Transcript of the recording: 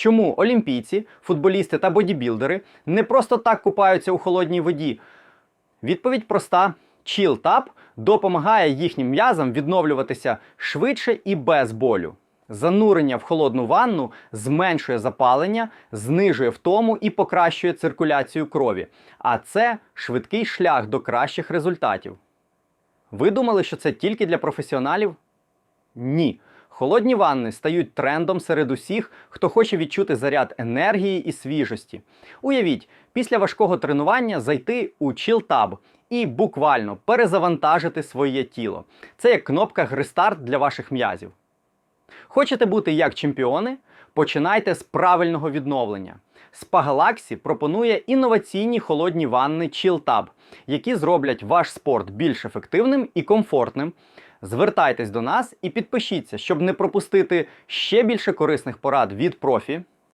Чому олімпійці, футболісти та бодібілдери не просто так купаються у холодній воді? Відповідь проста: Chill Tub допомагає їхнім м'язам відновлюватися швидше і без болю. Занурення в холодну ванну зменшує запалення, знижує втому і покращує циркуляцію крові. А це швидкий шлях до кращих результатів. Ви думали, що це тільки для професіоналів? Ні. Холодні ванни стають трендом серед усіх, хто хоче відчути заряд енергії і свіжості. Уявіть, після важкого тренування зайти у Tub і буквально перезавантажити своє тіло. Це як кнопка рестарт для ваших м'язів. Хочете бути як чемпіони? Починайте з правильного відновлення. Galaxy пропонує інноваційні холодні ванни Chill Tub, які зроблять ваш спорт більш ефективним і комфортним. Звертайтесь до нас і підпишіться, щоб не пропустити ще більше корисних порад від профі.